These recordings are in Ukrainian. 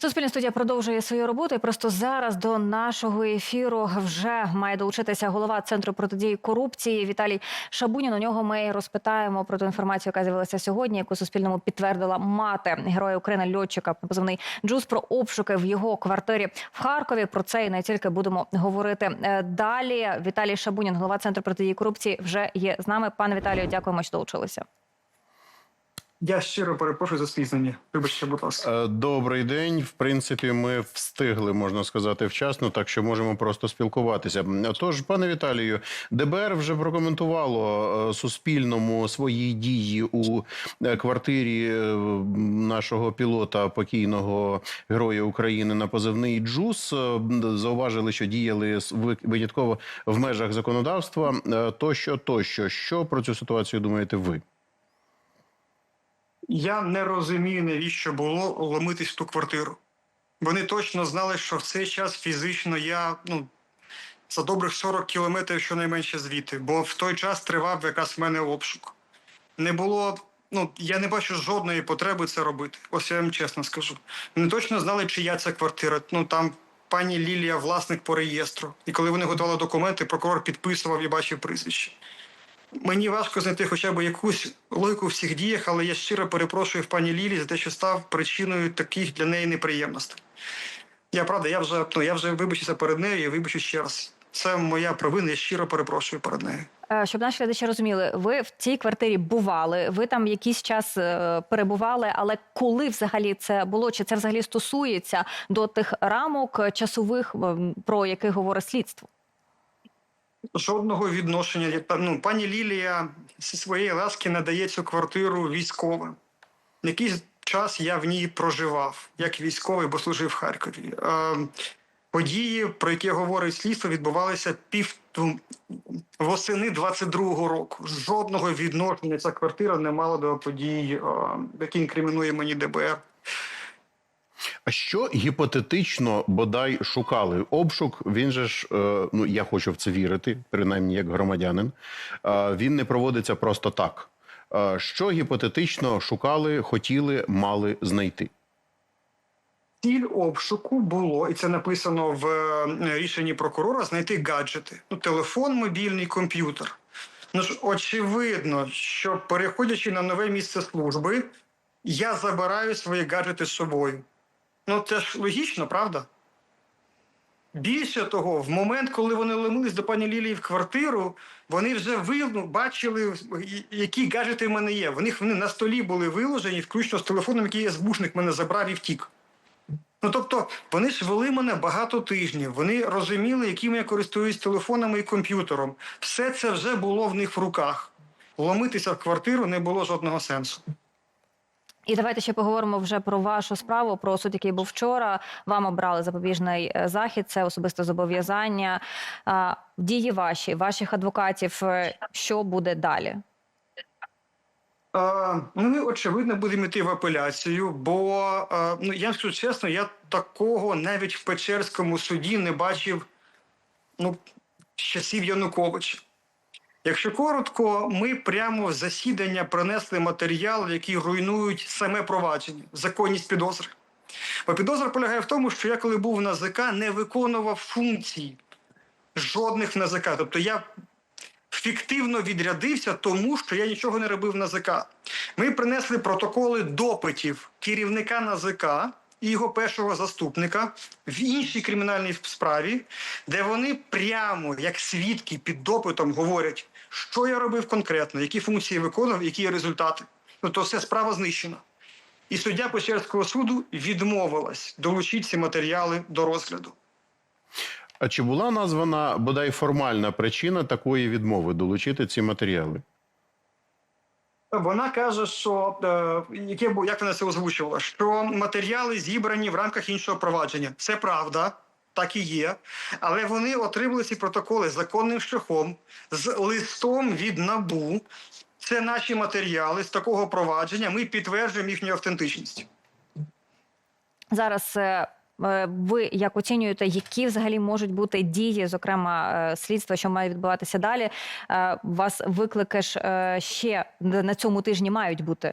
Суспільна студія продовжує свою роботу. І просто зараз до нашого ефіру вже має долучитися голова центру протидії корупції Віталій Шабунін. У нього ми розпитаємо про ту інформацію, яка з'явилася сьогодні, яку Суспільному підтвердила мати героя України льотчика позивний Джуз про обшуки в його квартирі в Харкові. Про це і не тільки будемо говорити Е, далі. Віталій Шабунін, голова центру протидії корупції, вже є з нами. Пане Віталію, дякуємо, що долучилися. Я щиро перепрошую за спізнення. Вибачте, будь ласка. Е, Добрий день. В принципі, ми встигли, можна сказати, вчасно, так що можемо просто спілкуватися. Тож, пане Віталію, ДБР вже прокоментувало е, Суспільному свої дії у е, квартирі нашого пілота, покійного героя України на позивний Джус. Зауважили, що діяли винятково в межах законодавства. Тощо, тощо. Що про цю ситуацію думаєте ви? Я не розумію, навіщо було ломитись в ту квартиру. Вони точно знали, що в цей час фізично я ну, за добрих 40 кілометрів щонайменше звідти, бо в той час тривав якраз в мене обшук. Не було. Ну, я не бачу жодної потреби це робити. Ось я вам чесно скажу. Вони точно знали, чия це квартира. Ну там пані Лілія, власник по реєстру. І коли вони готували документи, прокурор підписував і бачив прізвище. Мені важко знайти хоча б якусь логіку в всіх діях, але я щиро перепрошую в пані Лілі за те, що став причиною таких для неї неприємностей. Я правда, я вже ну я вже вибачуся перед нею і вибачу ще раз. Це моя провина, я щиро перепрошую перед нею. Е, Щоб наші глядачі розуміли, ви в цій квартирі бували, ви там якийсь час е, перебували, але коли взагалі це було? Чи це взагалі стосується до тих рамок е, часових, про яких говорить слідство? Жодного відношення. Ну, пані Лілія зі своєї ласки надає цю квартиру військовим. Якийсь час я в ній проживав як військовий, бо служив в Харкові. Е, події, про які говорить слідство, відбувалися пів восени 22-го року. Жодного відношення ця квартира не мала до подій, е, які інкримінує мені ДБР. А що гіпотетично бодай шукали? Обшук він же ж, е, ну я хочу в це вірити, принаймні як громадянин. Е, він не проводиться просто так. Е, що гіпотетично шукали, хотіли, мали знайти? Ціль обшуку було, і це написано в рішенні прокурора, знайти гаджети. Ну, телефон, мобільний, комп'ютер. Ну ж, очевидно, що переходячи на нове місце служби, я забираю свої гаджети з собою. Ну, це ж логічно, правда? Більше того, в момент, коли вони ломились до пані Лілії в квартиру, вони вже вил- бачили, які гаджети в мене є. В них вони на столі були виложені, включно з телефоном, який СБУшник мене забрав і втік. Ну тобто вони ж вели мене багато тижнів. Вони розуміли, яким я користуюсь телефонами і комп'ютером. Все це вже було в них в руках. Ломитися в квартиру не було жодного сенсу. І давайте ще поговоримо вже про вашу справу, про суд, який був вчора. Вам обрали запобіжний е, захід, це особисте зобов'язання. Дії ваші, ваших адвокатів. е, Що буде далі? Ну, ми, очевидно, будемо йти в апеляцію, бо ну, я скажу чесно, я такого навіть в Печерському суді не бачив ну, з часів Януковича. Якщо коротко, ми прямо з засідання принесли матеріал, які руйнують саме провадження, законність підозри. Бо підозра полягає в тому, що я, коли був в НАЗК, не виконував функцій жодних в НАЗК. Тобто я фіктивно відрядився, тому що я нічого не робив в НАЗК. Ми принесли протоколи допитів керівника НАЗК і його першого заступника в іншій кримінальній справі, де вони прямо як свідки під допитом говорять, що я робив конкретно, які функції виконував, які є результати. Ну то все справа знищена. І суддя Печерського суду відмовилась долучити ці матеріали до розгляду. А чи була названа бодай формальна причина такої відмови долучити ці матеріали? Вона каже, що е, яке як вона це озвучувала, що матеріали зібрані в рамках іншого провадження. Це правда, так і є. Але вони отримали ці протоколи законним шляхом з листом від набу. Це наші матеріали з такого провадження. Ми підтверджуємо їхню автентичність. Зараз е, е, ви як оцінюєте, які взагалі можуть бути дії, зокрема е, слідства, що має відбуватися далі? Вас виклики ж ще на цьому тижні мають бути.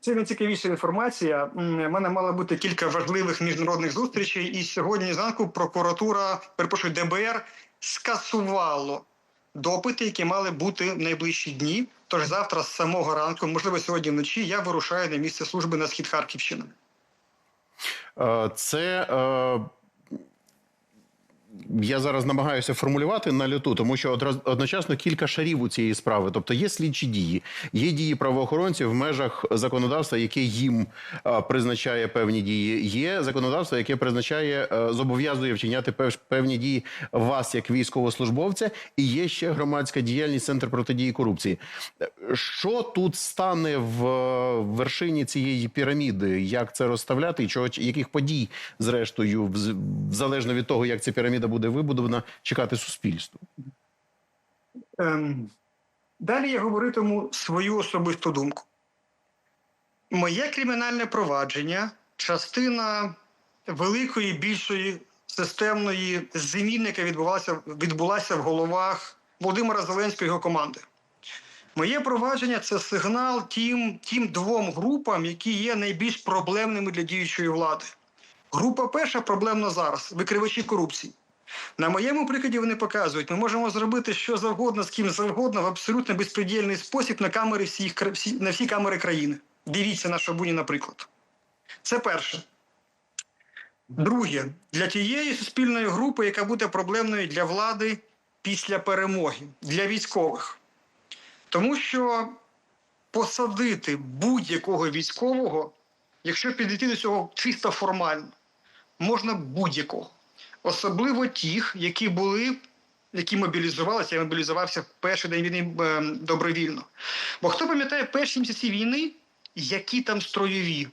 Це найцікавіша інформація. У мене мало бути кілька важливих міжнародних зустрічей, і сьогодні зранку прокуратура, перепрошую, ДБР скасувало допити, які мали бути в найближчі дні. Тож завтра з самого ранку, можливо, сьогодні вночі, я вирушаю на місце служби на схід Харківщини. Е, Це е, я зараз намагаюся формулювати на люту, тому що одночасно кілька шарів у цієї справи. Тобто є слідчі дії, є дії правоохоронців в межах законодавства, яке їм е, призначає певні дії. Є законодавство, яке призначає, е, зобов'язує вчиняти певні дії вас як військовослужбовця, і є ще громадська діяльність Центр протидії корупції. Е, Що тут стане в вершині цієї піраміди? Як це розставляти? І чого яких подій, зрештою, залежно від того, як ця піраміда буде вибудована, чекати суспільству? Ем, далі я говоритиму свою особисту думку. Моє кримінальне провадження частина великої, більшої системної зміни, яка відбулася, відбулася в головах Володимира Зеленського і його команди. Моє провадження це сигнал тим, тим двом групам, які є найбільш проблемними для діючої влади. Група перша проблемна зараз викривачі корупції. На моєму прикладі вони показують, ми можемо зробити що завгодно з ким завгодно в абсолютно безпредельний спосіб на камери всіх на всі камери країни. Дивіться на Шабуні, наприклад. Це перше. Друге, для тієї суспільної групи, яка буде проблемною для влади після перемоги, для військових. Тому що посадити будь-якого військового, якщо підійти до цього чисто формально, можна будь-якого особливо тих, які були, які мобілізувалися. Я мобілізувався в перший день війни е, добровільно. Бо хто пам'ятає перші місяці війни, які там строєві,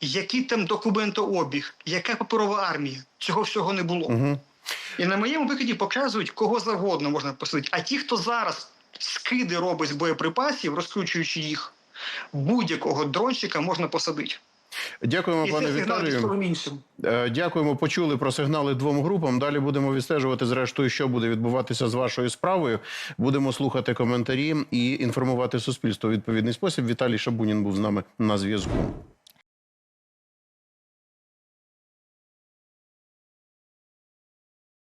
який там документообіг, яка паперова армія? Цього всього не було. Угу. І на моєму прикладі показують, кого завгодно можна посадити. А ті, хто зараз скиди робить з боєприпасів, розкручуючи їх, будь-якого дронщика можна посадити. Дякуємо, пане Віталію. Е, Дякуємо. Почули про сигнали двом групам. Далі будемо відстежувати, зрештою, що буде відбуватися з вашою справою. Будемо слухати коментарі і інформувати суспільство у відповідний спосіб. Віталій Шабунін був з нами на зв'язку.